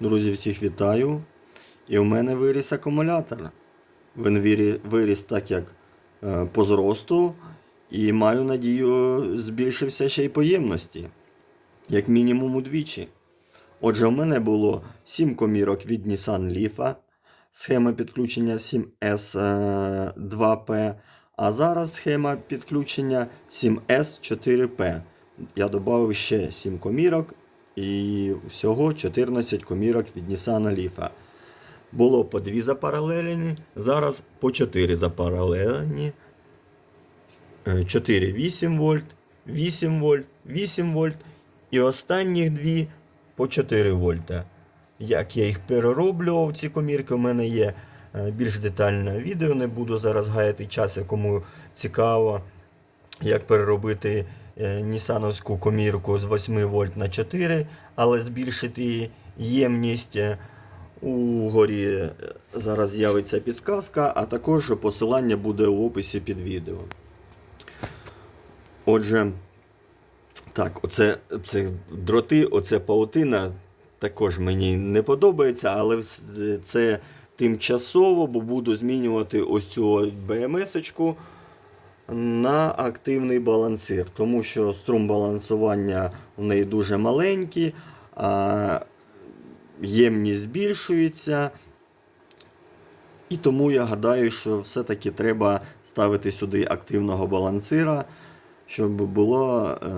Друзі, всіх вітаю. І у мене виріс акумулятор. Він виріс так, як е, по зросту, і маю надію, збільшився ще й по ємності, як мінімум удвічі. Отже, у мене було 7 комірок від Nissan Leaf, схема підключення 7S2P, а зараз схема підключення 7S4P. Я додав ще 7 комірок і всього 14 комірок від Nissan Leaf. Було по 2 запаралелені, зараз по 4 запаралелені. 4 8 вольт, 8 вольт, 8 вольт і останніх дві по 4 вольта. Як я їх перероблював, ці комірки, у мене є е, більш детальне відео. Не буду зараз гаяти час, якому цікаво, як переробити е, нісановську комірку з 8 вольт на 4, але збільшити ємність. е, У горі е, зараз з'явиться підсказка, а також посилання буде у описі під відео. Отже, так, оце це дроти, оце паутина також мені не подобається, але це тимчасово, бо буду змінювати ось цю БМС-очку на активний балансир, тому що струм балансування у неї дуже маленький, ємність збільшується. І тому я гадаю, що все-таки треба ставити сюди активного балансира, щоб було е,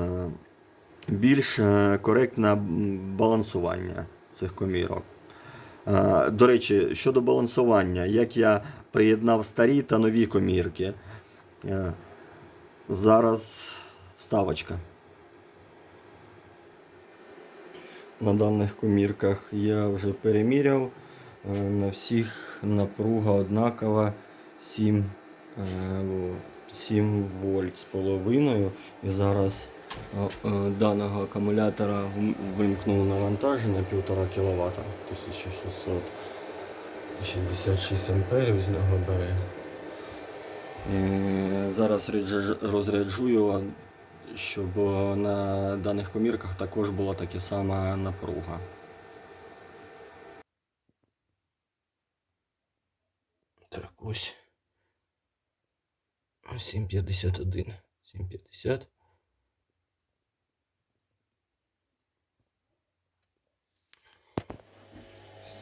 більш е, коректне балансування цих комірок. Е, До речі, щодо балансування, як я приєднав старі та нові комірки. Е, Зараз вставочка. На даних комірках я вже переміряв. Е, На всіх напруга однакова 7, е, 7 вольт з половиною. І зараз е, е, даного акумулятора вимкнув навантаження 1,5 кВт 1666 амперів з нього бере. Е, Зараз реджа- розряджую, щоб на даних комірках також була така сама напруга. Так, ось. 7,51. 7,50.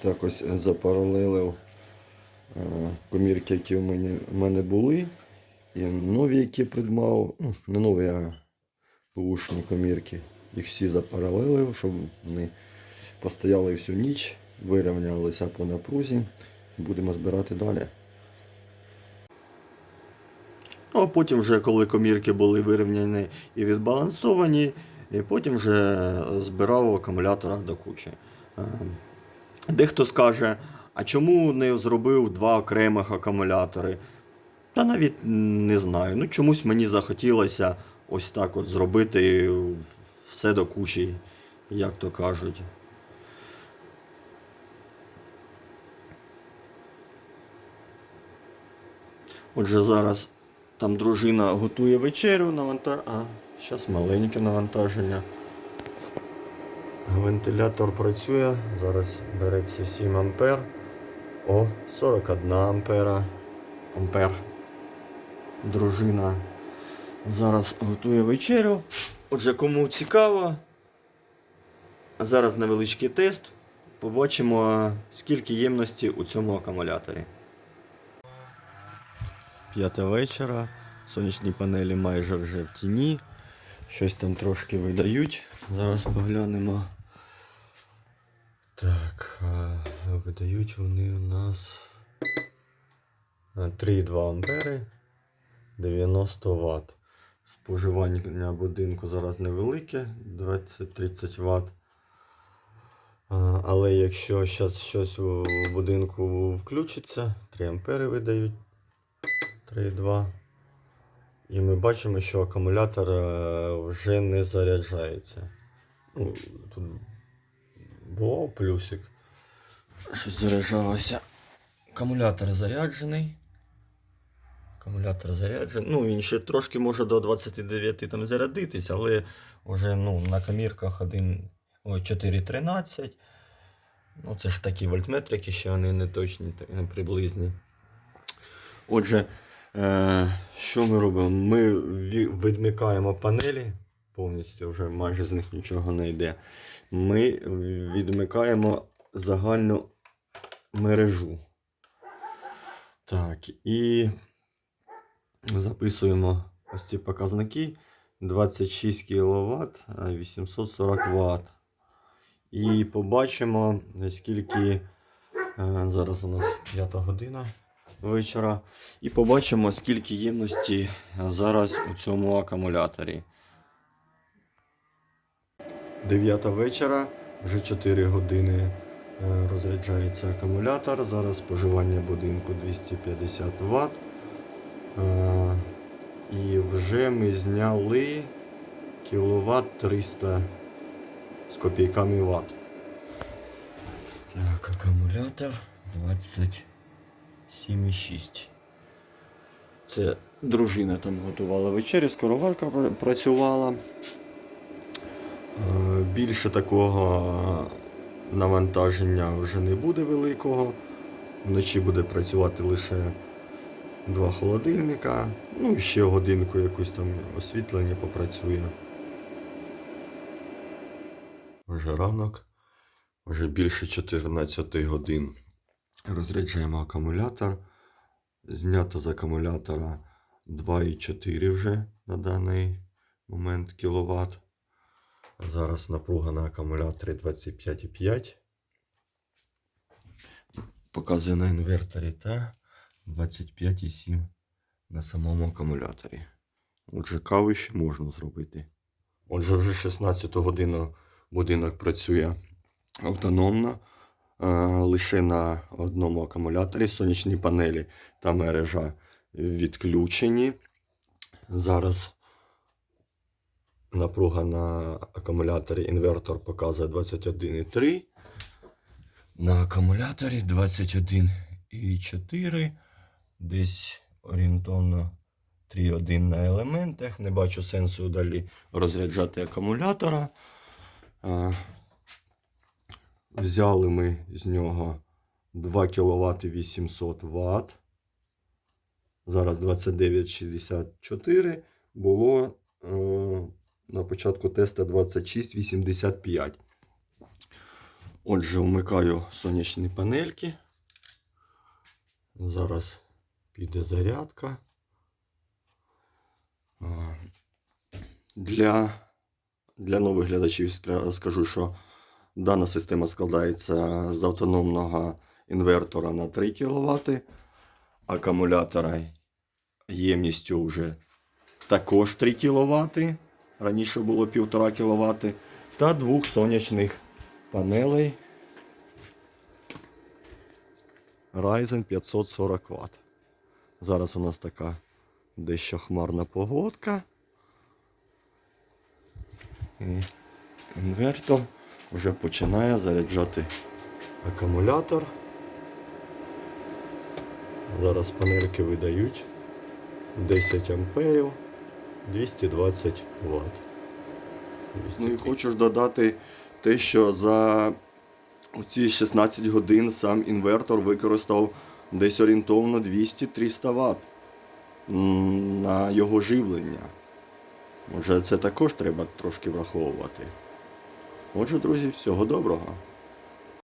Так, ось запаралелив комірки, які в мене, в мене були. І нові, які придбав. Ну, не нові, а бушні комірки. Їх всі запаралелив, щоб вони постояли всю ніч, вирівнялися по напрузі. Будемо збирати далі. Ну, а потім, вже, коли комірки були вирівняні і відбалансовані, і потім вже збирав акумулятора до кучі. Е, Дехто скаже, а чому не зробив два окремих акумулятори? Та навіть не знаю. Ну, чомусь мені захотілося ось так от зробити все до кучі, як то кажуть. Отже, зараз там дружина готує вечерю навантаж... А, зараз маленьке навантаження. Вентилятор працює. Зараз береться 7 ампер. О, 41 ампера. Ампер. Дружина зараз готує вечерю. Отже, кому цікаво, зараз невеличкий тест. Побачимо, скільки ємності у цьому акумуляторі. П'ята вечора. Сонячні панелі майже вже в тіні. Щось там трошки видають. Зараз поглянемо. Так, видають вони у нас 3,2 ампери 90 Вт. Споживання будинку зараз невелике, 20-30 Вт. Але якщо зараз щось у будинку включиться, 3 ампери видають 3,2. І ми бачимо, що акумулятор е, вже не заряджається. Ну, тут було плюсик. Щось заряджалося. Акумулятор заряджений. Акумулятор заряджений. Ну, він ще трошки може до 29 там зарядитись, але вже ну, на комірках 1, ой, 4.13. Ну, це ж такі вольтметрики, ще вони не точні, не приблизні. Отже, е, що ми робимо? Ми відмикаємо панелі, повністю вже майже з них нічого не йде. Ми відмикаємо загальну мережу. Так, і записуємо ось ці показники 26 кВт, 840 Вт. І побачимо, наскільки е, зараз у нас 5 година вечора. І побачимо, скільки ємності зараз у цьому акумуляторі. 9 вечора, вже 4 години е, розряджається акумулятор. Зараз споживання будинку 250 Вт. Е, І вже ми зняли кіловат 300 з копійками Вт. Так, акумулятор 27,6. Це дружина там готувала вечерю, скороварка працювала. Е, Більше такого навантаження вже не буде великого. Вночі буде працювати лише два холодильника. Ну і ще годинку якусь там освітлення попрацює. Вже ранок, вже більше 14 годин. Розряджаємо акумулятор. Знято з акумулятора 2,4 вже на даний момент кВт. Зараз напруга на акумуляторі 25,5. Показує на інверторі та 25,7 на самому акумуляторі. Отже, каву ще можна зробити. Отже, вже 16 годину будинок працює автономно. Е, Лише на одному акумуляторі сонячні панелі та мережа відключені. Зараз напруга на акумуляторі інвертор показує 21,3. На акумуляторі 21,4. Десь орієнтовно 3,1 на елементах. Не бачу сенсу далі розряджати акумулятора. Взяли ми з нього 2 кВт 800 Вт. Зараз 29,64. Було е, на початку теста 26,85. Отже, вмикаю сонячні панельки. Зараз піде зарядка. Для, для нових глядачів скажу, що дана система складається з автономного інвертора на 3 кВт, акумулятора ємністю вже також 3 кВт. Раніше було 1,5 кВт. Та двох сонячних панелей Ryzen 540 Вт. Зараз у нас така дещо хмарна погодка. І інвертор вже починає заряджати акумулятор. Зараз панельки видають 10 амперів 220 Вт. Ну і хочу додати те, що за оці 16 годин сам інвертор використав десь орієнтовно 200-300 Вт на його живлення. Може, це також треба трошки враховувати. Отже, друзі, всього доброго.